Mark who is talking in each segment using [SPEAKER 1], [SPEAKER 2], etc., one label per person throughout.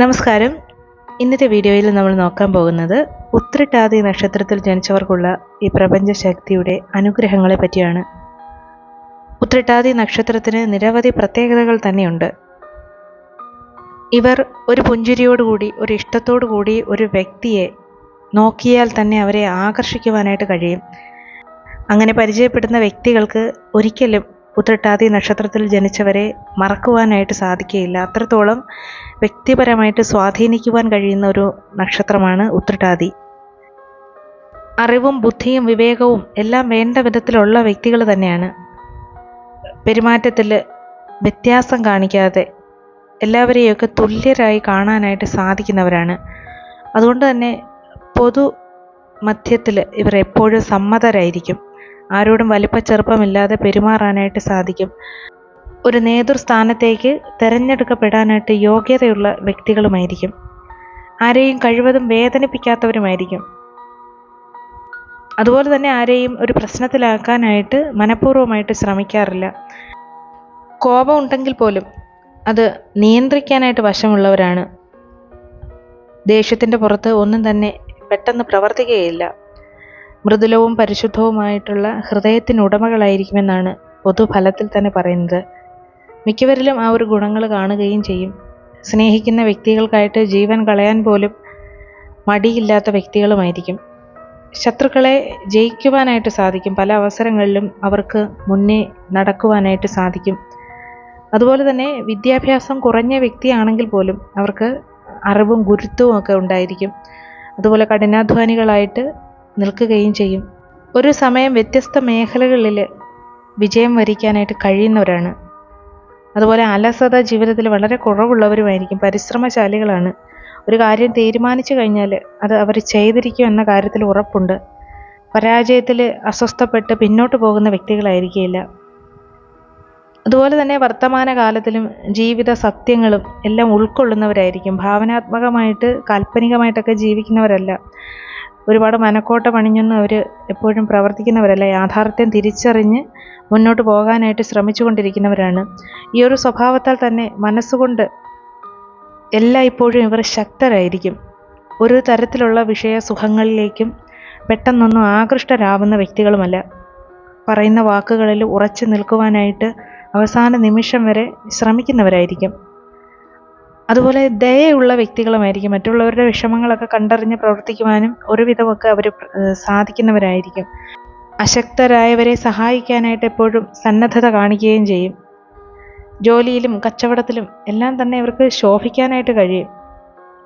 [SPEAKER 1] നമസ്കാരം. ഇന്നത്തെ വീഡിയോയിൽ നമ്മൾ നോക്കാൻ പോകുന്നത് ഉത്രട്ടാതി നക്ഷത്രത്തിൽ ജനിച്ചവർക്കുള്ള ഈ പ്രപഞ്ച ശക്തിയുടെ അനുഗ്രഹങ്ങളെ പറ്റിയാണ്. ഉത്രട്ടാതി നക്ഷത്രത്തിന് നിരവധി പ്രത്യേകതകൾ തന്നെയുണ്ട്. ഇവർ ഒരു പുഞ്ചിരിയോടുകൂടി ഒരു ഇഷ്ടത്തോടു കൂടി ഒരു വ്യക്തിയെ നോക്കിയാൽ തന്നെ അവരെ ആകർഷിക്കുവാനായിട്ട് കഴിയും. അങ്ങനെ പരിചയപ്പെടുന്ന വ്യക്തികൾക്ക് ഒരിക്കലും ഉത്രട്ടാതി നക്ഷത്രത്തിൽ ജനിച്ചവരെ മറക്കുവാനായിട്ട് സാധിക്കുകയില്ല. അത്രത്തോളം വ്യക്തിപരമായിട്ട് സ്വാധീനിക്കുവാൻ കഴിയുന്ന ഒരു നക്ഷത്രമാണ് ഉത്രട്ടാതി. അറിവും ബുദ്ധിയും വിവേകവും എല്ലാം വേണ്ട വിധത്തിലുള്ള വ്യക്തികൾ തന്നെയാണ്. പെരുമാറ്റത്തിൽ വ്യത്യാസം കാണിക്കാതെ എല്ലാവരെയൊക്കെ തുല്യരായി കാണാനായിട്ട് സാധിക്കുന്നവരാണ്. അതുകൊണ്ട് തന്നെ പൊതു മധ്യത്തിൽ ഇവർ എപ്പോഴും സമ്മതരായിരിക്കും. ആരോടും വലിപ്പ ചെറുപ്പമില്ലാതെ പെരുമാറാനായിട്ട് സാധിക്കും. ഒരു നേതൃസ്ഥാനത്തേക്ക് തിരഞ്ഞെടുക്കപ്പെടാനായിട്ട് യോഗ്യതയുള്ള വ്യക്തികളുമായിരിക്കും. ആരെയും കഴിവതും വേദനിപ്പിക്കാത്തവരുമായിരിക്കും. അതുപോലെ തന്നെ ആരെയും ഒരു പ്രശ്നത്തിലാക്കാനായിട്ട് മനഃപൂർവമായിട്ട് ശ്രമിക്കാറില്ല. കോപം ഉണ്ടെങ്കിൽ പോലും അത് നിയന്ത്രിക്കാനായിട്ട് വശമുള്ളവരാണ്. ദേഷ്യത്തിന്റെ പുറത്ത് ഒന്നും തന്നെ പെട്ടെന്ന് പ്രവർത്തിക്കുകയില്ല. മൃദുലവും പരിശുദ്ധവുമായിട്ടുള്ള ഹൃദയത്തിനുടമകളായിരിക്കുമെന്നാണ് പൊതുഫലത്തിൽ തന്നെ പറയുന്നത്. മിക്കവരിലും ആ ഒരു ഗുണങ്ങൾ കാണുകയും ചെയ്യും. സ്നേഹിക്കുന്ന വ്യക്തികൾക്കായിട്ട് ജീവൻ കളയാൻ പോലും മടിയില്ലാത്ത വ്യക്തികളുമായിരിക്കും. ശത്രുക്കളെ ജയിക്കുവാനായിട്ട് സാധിക്കും. പല അവസരങ്ങളിലും അവർക്ക് മുന്നേ നടക്കുവാനായിട്ട് സാധിക്കും. അതുപോലെ തന്നെ വിദ്യാഭ്യാസം കുറഞ്ഞ വ്യക്തിയാണെങ്കിൽ പോലും അവർക്ക് അറിവും ഗുരുത്വവും ഒക്കെ ഉണ്ടായിരിക്കും. അതുപോലെ കഠിനാധ്വാനികളായിട്ട് നിൽക്കുകയും ചെയ്യും. ഒരു സമയം വ്യത്യസ്ത മേഖലകളിൽ വിജയം വരിക്കാനായിട്ട് കഴിയുന്നവരാണ്. അതുപോലെ അലസത ജീവിതത്തിൽ വളരെ കുറവുള്ളവരുമായിരിക്കും പരിശ്രമശാലികളാണ്. ഒരു കാര്യം തീരുമാനിച്ചു കഴിഞ്ഞാൽ അത് അവർ ചെയ്തിരിക്കും എന്ന കാര്യത്തിൽ ഉറപ്പുണ്ട്. പരാജയത്തിൽ അസ്വസ്ഥപ്പെട്ട് പിന്നോട്ട് പോകുന്ന വ്യക്തികളായിരിക്കില്ല അതുപോലെ തന്നെ വർത്തമാന കാലത്തിലും ജീവിത സത്യങ്ങളും എല്ലാം ഉൾക്കൊള്ളുന്നവരായിരിക്കും. ഭാവനാത്മകമായിട്ട് കാൽപ്പനികമായിട്ടൊക്കെ ജീവിക്കുന്നവരല്ല. ഒരുപാട് മനക്കോട്ട പണിഞ്ഞൊന്നും അവർ എപ്പോഴും പ്രവർത്തിക്കുന്നവരല്ല? യാഥാർത്ഥ്യം തിരിച്ചറിഞ്ഞ് മുന്നോട്ട് പോകാനായിട്ട് ശ്രമിച്ചുകൊണ്ടിരിക്കുന്നവരാണ്. ഈ ഒരു സ്വഭാവത്താൽ തന്നെ മനസ്സുകൊണ്ട് എല്ലാം ഇപ്പോഴും ഇവർ ശക്തരായിരിക്കും. ഒരു തരത്തിലുള്ള വിഷയ സുഖങ്ങളിലേക്കും പെട്ടെന്നൊന്നും ആകൃഷ്ടരാവുന്ന വ്യക്തികളുമല്ല. പറയുന്ന വാക്കുകളിൽ ഉറച്ചു നിൽക്കുവാനായിട്ട് അവസാന നിമിഷം വരെ ശ്രമിക്കുന്നവരായിരിക്കും. അതുപോലെ ദയയുള്ള വ്യക്തികളുമായിരിക്കും മറ്റുള്ളവരുടെ വിഷമങ്ങളൊക്കെ കണ്ടറിഞ്ഞ് പ്രവർത്തിക്കുവാനും ഒരുവിധമൊക്കെ അവർ സാധിക്കുന്നവരായിരിക്കും. അശക്തരായവരെ സഹായിക്കാനായിട്ട് എപ്പോഴും സന്നദ്ധത കാണിക്കുകയും ചെയ്യും. ജോലിയിലും കച്ചവടത്തിലും എല്ലാം തന്നെ ഇവർക്ക് ശോഭിക്കാനായിട്ട് കഴിയും.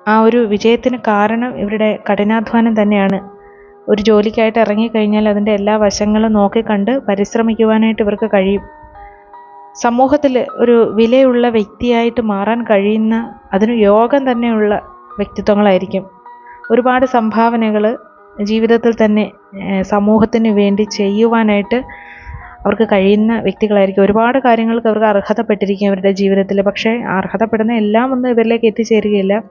[SPEAKER 1] ആ ഒരു വിജയത്തിന് കാരണം ഇവരുടെ കഠിനാധ്വാനം തന്നെയാണ്. ഒരു ജോലിക്കായിട്ട് ഇറങ്ങിക്കഴിഞ്ഞാൽ അതിന്റെ എല്ലാ വശങ്ങളും നോക്കിക്കണ്ട് പരിശ്രമിക്കുവാനായിട്ട് ഇവർക്ക് കഴിയും. സമൂഹത്തിൽ ഒരു വിലയുള്ള വ്യക്തിയായിട്ട് മാറാൻ കഴിയുന്ന അതിന് യോഗം തന്നെയുള്ള വ്യക്തിത്വങ്ങളായിരിക്കും. ഒരുപാട് സംഭാവനകൾ ജീവിതത്തിൽ തന്നെ സമൂഹത്തിന് വേണ്ടി ചെയ്യുവാനായിട്ട് അവർക്ക് കഴിയുന്ന വ്യക്തികളായിരിക്കും. ഒരുപാട് കാര്യങ്ങൾക്ക് അവർക്ക് അർഹതപ്പെട്ടിരിക്കും അവരുടെ ജീവിതത്തിൽ. പക്ഷേ അർഹതപ്പെടുന്ന എല്ലാം ഒന്നും ഇവരിലേക്ക് എത്തിച്ചേരുകയില്ല.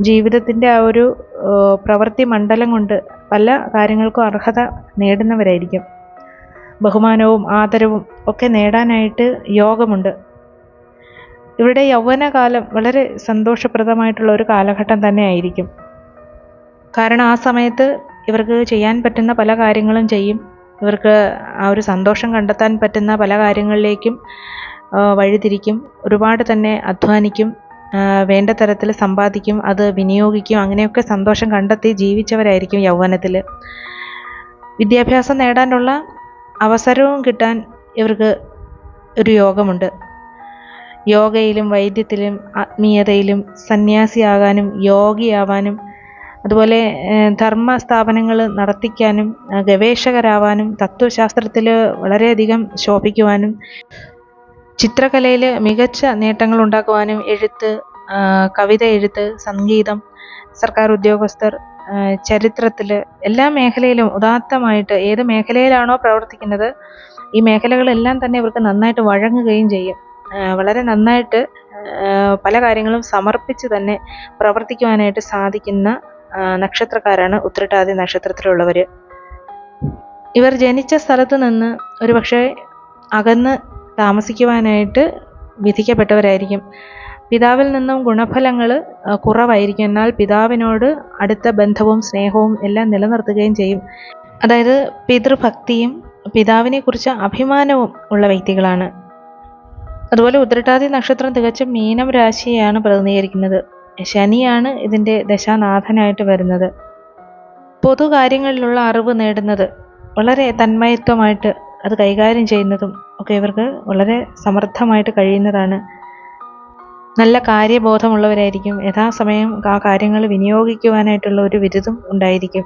[SPEAKER 1] ജീവിതത്തിന്റെ ആ ഒരു പ്രവൃത്തി മണ്ഡലം കൊണ്ട് പല കാര്യങ്ങൾക്കും അർഹത നേടുന്നവരായിരിക്കും. ബഹുമാനവും ആദരവും ഒക്കെ നേടാനായിട്ട് യോഗമുണ്ട്. ഇവരുടെ യൗവനകാലം വളരെ സന്തോഷപ്രദമായിട്ടുള്ള ഒരു കാലഘട്ടം തന്നെ ആയിരിക്കും കാരണം ആ സമയത്ത് ഇവർക്ക് ചെയ്യാൻ പറ്റുന്ന പല കാര്യങ്ങളും ചെയ്യും. ഇവർക്ക് ആ ഒരു സന്തോഷം കണ്ടെത്താൻ പറ്റുന്ന പല കാര്യങ്ങളിലേക്കും വഴിതിരിക്കും. ഒരുപാട് തന്നെ അധ്വാനിക്കും വേണ്ട തരത്തിൽ സമ്പാദിക്കും അത് വിനിയോഗിക്കും അങ്ങനെയൊക്കെ സന്തോഷം കണ്ടെത്തി ജീവിച്ചവരായിരിക്കും യൗവനത്തിൽ വിദ്യാഭ്യാസം നേടാനുള്ള അവസരവും കിട്ടാൻ ഇവർക്ക് ഒരു യോഗമുണ്ട്. യോഗയിലും വൈദ്യത്തിലും ആത്മീയതയിലും സന്യാസിയാകാനും യോഗിയാവാനും അതുപോലെ ധർമ്മ സ്ഥാപനങ്ങൾ നടത്തിക്കാനും ഗവേഷകരാവാനും തത്വശാസ്ത്രത്തിൽ വളരെയധികം ശോഭിക്കുവാനും ചിത്രകലയിൽ മികച്ച നേട്ടങ്ങൾ ഉണ്ടാക്കുവാനും എഴുത്ത് കവിത എഴുത്ത് സംഗീതം സർക്കാർ ഉദ്യോഗസ്ഥർ ചരിത്രത്തിൽ എല്ലാ മേഖലയിലും ഉദാത്തമായിട്ട് ഏത് മേഖലയിലാണോ പ്രവർത്തിക്കുന്നത് ഈ മേഖലകളെല്ലാം തന്നെ ഇവർക്ക് നന്നായിട്ട് വഴങ്ങുകയും ചെയ്യും. വളരെ നന്നായിട്ട് പല കാര്യങ്ങളും സമർപ്പിച്ച് തന്നെ പ്രവർത്തിക്കുവാനായിട്ട് സാധിക്കുന്ന നക്ഷത്രക്കാരാണ് ഉത്രട്ടാതി നക്ഷത്രത്തിലുള്ളവർ ഇവർ ജനിച്ച സ്ഥലത്ത് നിന്ന് ഒരുപക്ഷെ അകന്ന് താമസിക്കുവാനായിട്ട് വിധിക്കപ്പെട്ടവരായിരിക്കും. പിതാവിൽ നിന്നും ഗുണഫലങ്ങൾ കുറവായിരിക്കും. എന്നാൽ പിതാവിനോട് അടുത്ത ബന്ധവും സ്നേഹവും എല്ലാം നിലനിർത്തുകയും ചെയ്യും. അതായത് പിതൃഭക്തിയും പിതാവിനെക്കുറിച്ച് അഭിമാനവും ഉള്ള വ്യക്തികളാണ്. അതുപോലെ ഉദ്രട്ടാതി നക്ഷത്രം തികച്ചും മീനം രാശിയെയാണ് പ്രതിനിധീകരിക്കുന്നത്. ശനിയാണ് ഇതിന്റെ ദശാനാഥനായിട്ട് വരുന്നത്. പൊതുകാര്യങ്ങളിലുള്ള അറിവ് നേടുന്നത് വളരെ തന്മയത്വമായിട്ട് അത് കൈകാര്യം ചെയ്യുന്നതും ഒക്കെ ഇവർക്ക് വളരെ സമർത്ഥമായിട്ട് കഴിയുന്നതാണ്. നല്ല കാര്യബോധമുള്ളവരായിരിക്കും. യഥാസമയം ആ കാര്യങ്ങൾ വിനിയോഗിക്കുവാനായിട്ടുള്ള ഒരു ബിരുദം ഉണ്ടായിരിക്കും.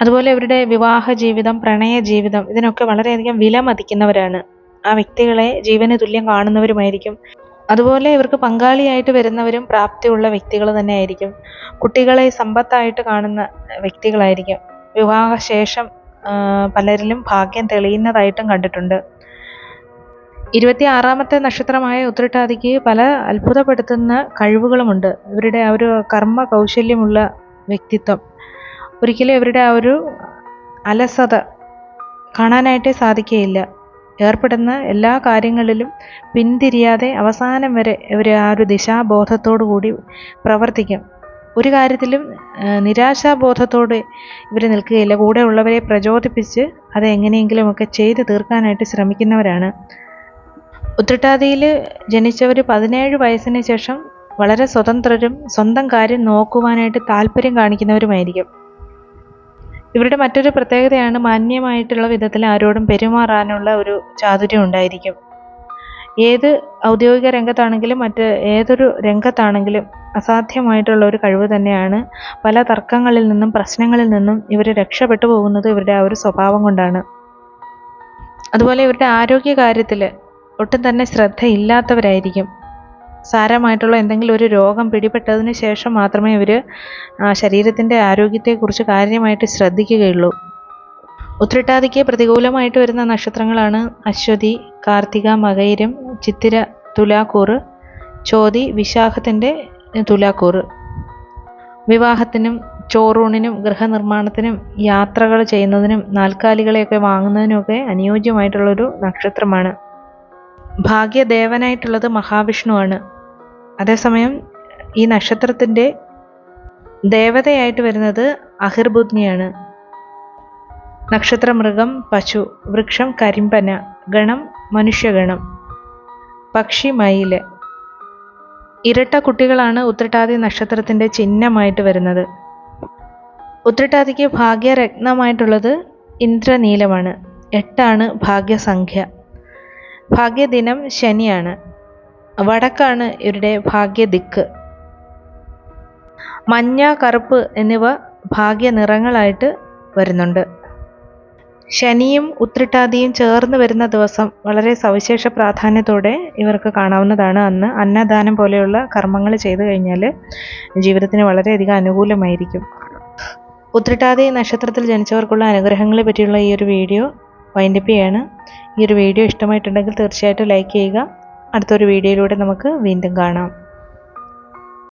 [SPEAKER 1] അതുപോലെ അവരുടെ വിവാഹ ജീവിതം പ്രണയ ജീവിതം ഇതിനൊക്കെ വളരെയധികം വില മതിക്കുന്നവരാണ്. ആ വ്യക്തികളെ ജീവന് തുല്യം കാണുന്നവരുമായിരിക്കും. അതുപോലെ ഇവർക്ക് പങ്കാളിയായിട്ട് വരുന്നവരും പ്രാപ്തിയുള്ള വ്യക്തികൾ തന്നെ ആയിരിക്കും കുട്ടികളെ സമ്പത്തായിട്ട് കാണുന്ന വ്യക്തികളായിരിക്കും. വിവാഹശേഷം പലരിലും ഭാഗ്യം തെളിയുന്നതായിട്ടും കണ്ടിട്ടുണ്ട്. ഇരുപത്തി ആറാമത്തെ നക്ഷത്രമായ ഉത്രട്ടാതിക്ക് പല അത്ഭുതപ്പെടുത്തുന്ന കഴിവുകളുമുണ്ട്. ഇവരുടെ ആ ഒരു കർമ്മ കൗശല്യമുള്ള വ്യക്തിത്വം. ഒരിക്കലും ഇവരുടെ ആ ഒരു അലസത കാണാനായിട്ടേ സാധിക്കുകയില്ല. ഏർപ്പെടുന്ന എല്ലാ കാര്യങ്ങളിലും പിന്തിരിയാതെ അവസാനം വരെ ഇവർ ആ ഒരു ദിശാബോധത്തോടു കൂടി പ്രവർത്തിക്കും. ഒരു കാര്യത്തിലും നിരാശാബോധത്തോടെ ഇവർ നിൽക്കുകയില്ല. കൂടെ ഉള്ളവരെ പ്രചോദിപ്പിച്ച് അത് എങ്ങനെയെങ്കിലുമൊക്കെ ചെയ്ത് തീർക്കാനായിട്ട് ശ്രമിക്കുന്നവരാണ്. ഉത്രട്ടാതിയിൽ ജനിച്ചവർ പതിനേഴ് വയസ്സിന് ശേഷം വളരെ സ്വതന്ത്രരും സ്വന്തം കാര്യം നോക്കുവാനായിട്ട് താല്പര്യം കാണിക്കുന്നവരുമായിരിക്കും. ഇവരുടെ മറ്റൊരു പ്രത്യേകതയാണ് മാന്യമായിട്ടുള്ള വിധത്തിൽ ആരോടും പെരുമാറാനുള്ള ഒരു ചാതുര്യം ഉണ്ടായിരിക്കും. ഏത് ഔദ്യോഗിക രംഗത്താണെങ്കിലും മറ്റ് ഏതൊരു രംഗത്താണെങ്കിലും അസാധ്യമായിട്ടുള്ള ഒരു കഴിവ് തന്നെയാണ് പല തർക്കങ്ങളിൽ നിന്നും പ്രശ്നങ്ങളിൽ നിന്നും ഇവർ രക്ഷപ്പെട്ടു പോകുന്നത് ഇവരുടെ ആ ഒരു സ്വഭാവം കൊണ്ടാണ്. അതുപോലെ ഇവരുടെ ആരോഗ്യ കാര്യത്തിൽ ഒട്ടും തന്നെ ശ്രദ്ധയില്ലാത്തവരായിരിക്കും. സാരമായിട്ടുള്ള എന്തെങ്കിലും ഒരു രോഗം പിടിപെട്ടതിന് ശേഷം മാത്രമേ ഇവർ ശരീരത്തിന്റെ ആരോഗ്യത്തെക്കുറിച്ച് കാര്യമായിട്ട് ശ്രദ്ധിക്കുകയുള്ളൂ. ഉത്രട്ടാതിക്ക് പ്രതികൂലമായിട്ട് വരുന്ന നക്ഷത്രങ്ങളാണ് അശ്വതി കാർത്തിക മകയിരം ചിത്തിര തുലാക്കൂറ് ചോതി വിശാഖത്തിന്റെ തുലാക്കൂറ് വിവാഹത്തിനും ചോറൂണിനും ഗൃഹനിർമ്മാണത്തിനും യാത്രകൾ ചെയ്യുന്നതിനും നാൽക്കാലികളെയൊക്കെ വാങ്ങുന്നതിനുമൊക്കെ അനുയോജ്യമായിട്ടുള്ളൊരു നക്ഷത്രമാണ്. ഭാഗ്യദേവനായിട്ടുള്ളത് മഹാവിഷ്ണുവാണ്. അതേസമയം ഈ നക്ഷത്രത്തിന്റെ ദേവതയായിട്ട് വരുന്നത് അഹിർബുദ്നിയാണ്. നക്ഷത്രമൃഗം പശു വൃക്ഷം കരിമ്പന ഗണം മനുഷ്യഗണം പക്ഷി മയിൽ ഇരട്ട കുട്ടികളാണ് ഉത്രട്ടാതി നക്ഷത്രത്തിന്റെ ചിഹ്നമായിട്ട് വരുന്നത്. ഉത്രട്ടാതിക്ക് ഭാഗ്യരത്നമായിട്ടുള്ളത് ഇന്ദ്രനീലമാണ്. എട്ടാണ് ഭാഗ്യസംഖ്യ. ഭാഗ്യദിനം ശനിയാണ്. വടക്കാണ് ഇവരുടെ ഭാഗ്യദിക്ക്. മഞ്ഞ കറുപ്പ് എന്നിവ ഭാഗ്യ നിറങ്ങളായിട്ട് വരുന്നുണ്ട്. ശനിയും ഉത്രിട്ടാദിയും ചേർന്ന് വരുന്ന ദിവസം വളരെ സവിശേഷ പ്രാധാന്യത്തോടെ ഇവർക്ക് കാണാവുന്നതാണ്. അന്ന് അന്നദാനം പോലെയുള്ള കർമ്മങ്ങൾ ചെയ്തു കഴിഞ്ഞാൽ ജീവിതത്തിന് വളരെയധികം അനുകൂലമായിരിക്കും. ഉത്രിട്ടാതി നക്ഷത്രത്തിൽ ജനിച്ചവർക്കുള്ള അനുഗ്രഹങ്ങളെ പറ്റിയുള്ള ഈ ഒരു വീഡിയോ വൈൻഡപ്പ് ചെയ്യാണ്. ഈ ഒരു വീഡിയോ ഇഷ്ടമായിട്ടുണ്ടെങ്കിൽ തീർച്ചയായിട്ടും ലൈക്ക് ചെയ്യുക. അടുത്തൊരു വീഡിയോയിലൂടെ നമുക്ക് വീണ്ടും കാണാം.